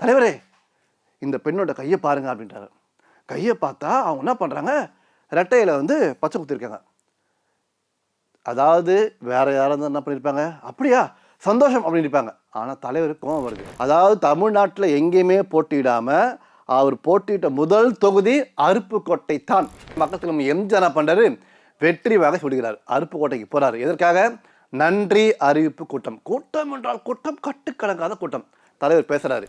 தலைவரே இந்த பெண்ணோட கையை பாருங்க அப்படின்றாரு. கையை பார்த்தா அவங்க என்ன பண்ணுறாங்க ரெட்டையில் வந்து பச்சை குத்திருக்காங்க. அதாவது வேற யாராவது என்ன பண்ணியிருப்பாங்க அப்படியா? சந்தோஷம் அப்படின்னு இருப்பாங்க. ஆனால் தலைவருக்கும் வருது. அதாவது தமிழ்நாட்டில் எங்கேயுமே போட்டியிடாமல் அவர் போட்டியிட்ட முதல் தொகுதி அருப்புக்கோட்டை தான் பக்கத்தில் நம்ம எம்ஜிஆர் என்ன வெற்றி வகை சொல்கிறார் அருப்புக்கோட்டைக்கு போகிறார் எதற்காக? நன்றி அறிவிப்பு கூட்டம். கூட்டம் என்றால் கூட்டம் கட்டுக்கணக்காத கூட்டம். தலைவர் பேசுகிறாரு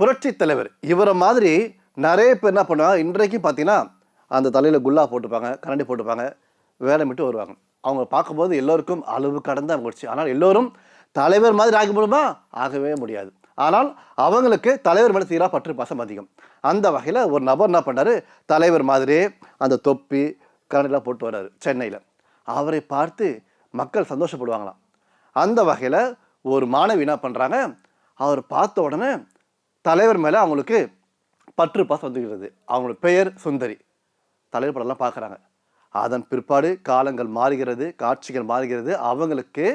புரட்சி தலைவர். இவரை மாதிரி நிறைய பேர் என்ன பண்ணுவாங்க இன்றைக்கும் பார்த்தீங்கன்னா அந்த தலையில் குல்லா போட்டுப்பாங்க கரண்டி போட்டுப்பாங்க வேலை விட்டு வருவாங்க. அவங்க பார்க்கும்போது எல்லோருக்கும் அளவு கடந்த முடிச்சு ஆனால் எல்லோரும் தலைவர் மாதிரி ஆக முடியுமா ஆகவே முடியாது. ஆனால் அவங்களுக்கு தலைவர் மேலே தீரா பற்று பாசம் அதிகம். அந்த வகையில் ஒரு நபர் என்ன பண்ணாரு தலைவர் மாதிரி அந்த தொப்பி கரண்டிலாம் போட்டு வர்றாரு சென்னையில். அவரை பார்த்து மக்கள் சந்தோஷப்படுவாங்களாம். அந்த வகையில் ஒரு மாணவி என்ன பண்ணுறாங்க அவர் பார்த்த உடனே தலைவர் மேலே அவங்களுக்கு பற்று பாசம் வந்துகிறது அவங்களோட பெயர் சுந்தரி. தலைவர் படம்லாம் பார்க்குறாங்க. அதன் பிற்பாடு காலங்கள் மாறுகிறது காட்சிகள் மாறுகிறது. அவங்களுக்கு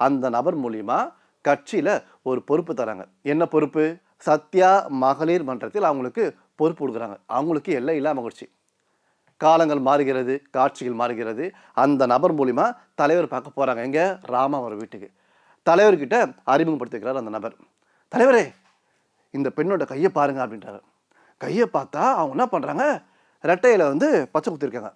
அந்த நபர் மூலியமாக கட்சியில் ஒரு பொறுப்பு தராங்க. என்ன பொறுப்பு? சத்யா மகளிர் மன்றத்தில் அவங்களுக்கு பொறுப்பு கொடுக்குறாங்க. அவங்களுக்கு எல்லாம் இல்லாமல் மகிழ்ச்சி. காலங்கள் மாறுகிறது காட்சிகள் மாறுகிறது. அந்த நபர் மூலிமா தலைவர் பார்க்க போகிறாங்க எங்கே? ராமா அவர் வீட்டுக்கு. தலைவர்கிட்ட அறிமுகப்படுத்திக்கிறார் அந்த நபர். தலைவரே இந்த பெண்ணோட கையை பாருங்க அப்படின்றாரு. கையை பார்த்தா அவங்க என்ன பண்ணுறாங்க ரெட்டையில் வந்து பச்சை குத்திருக்காங்க.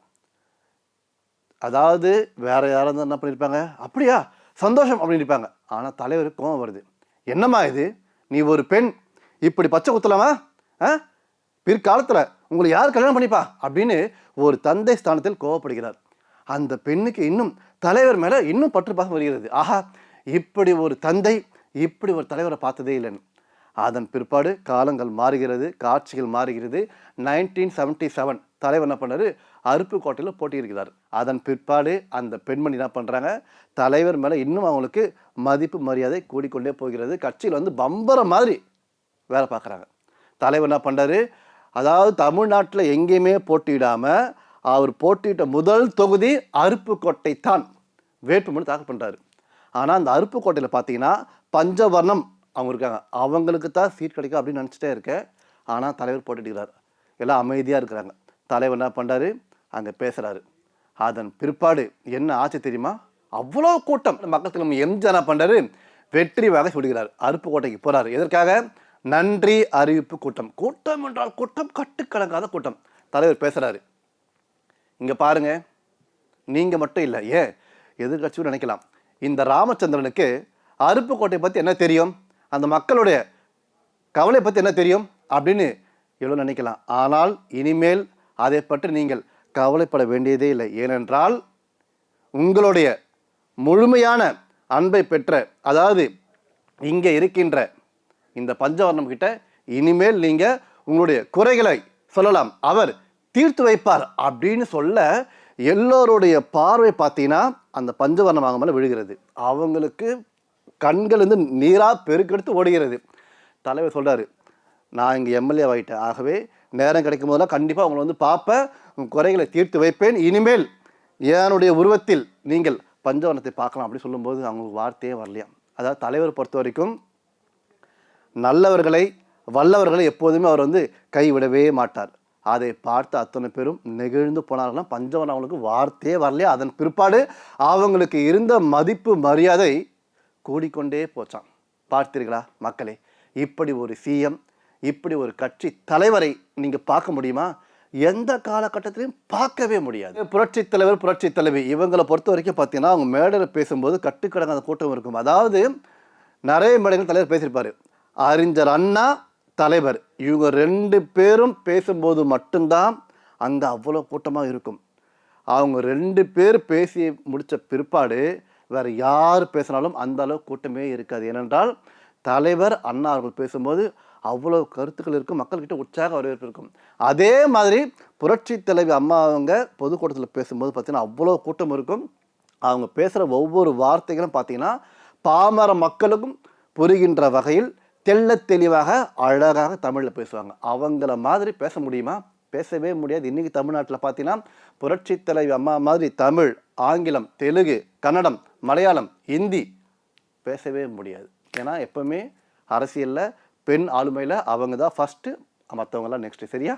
அதாவது வேற யாராவது என்ன பண்ணியிருப்பாங்க அப்படியா சந்தோஷம் அப்படின்னு இருப்பாங்க. ஆனால் தலைவருக்கு கோவம் வருது. என்னம்மா இது? நீ ஒரு பெண். இப்படி பச்சை குத்தலாமா? ஆ? பிற்காலத்தில் உங்களை யார் கல்யாணம் பண்ணிப்பா? அப்படின்னு ஒரு தந்தை ஸ்தானத்தில் கோவப்படுகிறார் அந்த பெண்ணுக்கு இன்னும் தலைவர் மேலே இன்னும் பற்று பாசம் வருகிறது. ஆஹா இப்படி ஒரு தந்தை இப்படி ஒரு தலைவரை பார்த்ததே இல்லைன்னு. அதன் பிற்பாடு காலங்கள் மாறுகிறது காட்சிகள் மாறுகிறது. நைன்டீன் செவன்ட்டி செவன் தலைவர் என்ன பண்ணாரு? அருப்புக்கோட்டையில் போட்டியிருக்கிறார் அதன் பிற்பாடு அந்த பெண்மணி என்ன பண்ணுறாங்க தலைவர் மேலே இன்னும் அவங்களுக்கு மதிப்பு மரியாதை கூடிக்கொண்டே போகிறது. கட்சியில் வந்து பம்பரம் மாதிரி வேலை பார்க்குறாங்க. தலைவர் என்ன பண்ணுறாரு அதாவது தமிழ்நாட்டில் எங்கேயுமே போட்டியிடாமல் அவர் போட்டியிட்ட முதல் தொகுதி அருப்புக்கோட்டை தான். வேட்புமனு தாக்கல் பண்ணுறாரு ஆனால் அந்த அருப்புக்கோட்டையில் பார்த்தீங்கன்னா பஞ்சவர்ணம் அவங்க இருக்காங்க. அவங்களுக்கு தான் சீட் கிடைக்கும் அப்படின்னு நினச்சிட்டே இருக்கேன். ஆனால் தலைவர் போட்டுட்டுக்கிறார் எல்லாம் அமைதியாக இருக்கிறாங்க. தலைவர் என்ன பண்ணுறாரு அங்கே பேசுகிறாரு அதன் பிற்பாடு என்ன ஆச்சு தெரியுமா? அவ்வளோ கூட்டம். மக்களுக்கு நம்ம எந்த என்ன பண்ணுறாரு வெற்றி வாக சொல்கிறார் அருப்புக்கோட்டைக்கு போகிறார் எதற்காக? நன்றி அறிவிப்பு கூட்டம். கூட்டம் என்றால் கூட்டம் கட்டுக்கணக்காத கூட்டம். தலைவர் பேசுகிறாரு இங்கே பாருங்க. நீங்கள் மட்டும் இல்லை. ஏன்? எதிர்கட்சியும் நினைக்கலாம். இந்த ராமச்சந்திரனுக்கு அருப்புக்கோட்டை பற்றி என்ன தெரியும்? அந்த மக்களுடைய கவலை பற்றி என்ன தெரியும்? அப்படின்னு எவ்வளோ நினைக்கலாம். ஆனால் இனிமேல் அதை பற்றி நீங்கள் கவலைப்பட வேண்டியதே இல்லை. ஏனென்றால் உங்களுடைய முழுமையான அன்பை பெற்ற அதாவது இங்கே இருக்கின்ற இந்த பஞ்சவர்ணம் கிட்ட இனிமேல் நீங்கள் உங்களுடைய குறைகளை சொல்லலாம். அவர் தீர்த்து வைப்பார் அப்படின்னு சொல்ல எல்லோருடைய பார்வை பார்த்தீங்கன்னா அந்த பஞ்சவர்ணமாக மேலே விழுகிறது. அவங்களுக்கு கண்கள் வந்து நீராக பெருக்கெடுத்து ஓடுகிறது. தலைவர் சொல்கிறார் நான் இங்கே எம்எல்ஏ ஆகிட்டேன் ஆகவே நேரம் கிடைக்கும் போதெல்லாம் கண்டிப்பாக அவங்களை வந்து பார்ப்பேன் குறைகளை தீர்த்து வைப்பேன். இனிமேல் என்னுடைய உருவத்தில் நீங்கள் பஞ்சவர்ணத்தை பார்க்கலாம். அப்படின்னு சொல்லும்போது அவங்களுக்கு வார்த்தையே வரலையாம் அதாவது தலைவர் பொறுத்த வரைக்கும் நல்லவர்களை வல்லவர்களை எப்போதுமே அவர் வந்து கைவிடவே மாட்டார். அதை பார்த்து அத்தனை பேரும் நெகிழ்ந்து போனார்களாம் பஞ்சவன் அவங்களுக்கு வார்த்தையே வரலையே. அதன் பிற்பாடு அவங்களுக்கு இருந்த மதிப்பு மரியாதை கூடிக்கொண்டே போச்சான் பார்த்தீர்களா மக்களே? இப்படி ஒரு சிஎம் இப்படி ஒரு கட்சி தலைவரை நீங்கள் பார்க்க முடியுமா? எந்த காலகட்டத்திலையும் பார்க்கவே முடியாது. புரட்சி தலைவர் புரட்சி தலைவி இவங்களை பொறுத்த வரைக்கும் பார்த்தீங்கன்னா அவங்க மேடையில் பேசும்போது கட்டுக்கடங்காத கூட்டம் இருக்கும். அதாவது நிறைய மேடைகள் தலைவர் பேசியிருப்பார். அறிஞர் அண்ணா தலைவர். இவங்க ரெண்டு பேரும் பேசும்போது மட்டும்தான் அங்கே அவ்வளோ கூட்டமாக இருக்கும். அவங்க ரெண்டு பேர் பேசி முடித்த பிற்பாடு வேறு யார் பேசினாலும் அந்த அளவு கூட்டமே இருக்காது. ஏனென்றால் தலைவர் அண்ணா அவர்கள் பேசும்போது அவ்வளோ கருத்துக்கள் இருக்கும் மக்கள்கிட்ட உற்சாக வரவேற்பு இருக்கும். அதே மாதிரி புரட்சி தலைவி அம்மா அவங்க பொதுக்கூட்டத்தில் பேசும்போது பார்த்திங்கன்னா அவ்வளோ கூட்டம் இருக்கும். அவங்க பேசுகிற ஒவ்வொரு வார்த்தைகளும் பார்த்தீங்கன்னா பாமர மக்களுக்கும் புரிகின்ற வகையில் தெள்ள தெளிவாக அழகாக தமிழில் பேசுவாங்க. அவங்கள மாதிரி பேச முடியுமா? பேசவே முடியாது. இன்றைக்கி தமிழ்நாட்டில் பார்த்தீங்கன்னா புரட்சி தலைவி அம்மா மாதிரி தமிழ் ஆங்கிலம் தெலுங்கு கன்னடம் மலையாளம் இந்தி பேசவே முடியாது. ஏன்னா எப்பவுமே அரசியலில் பெண் ஆளுமையில் அவங்க தான் ஃபஸ்ட்டு மற்றவங்களாம் நெக்ஸ்ட்டு சரியா?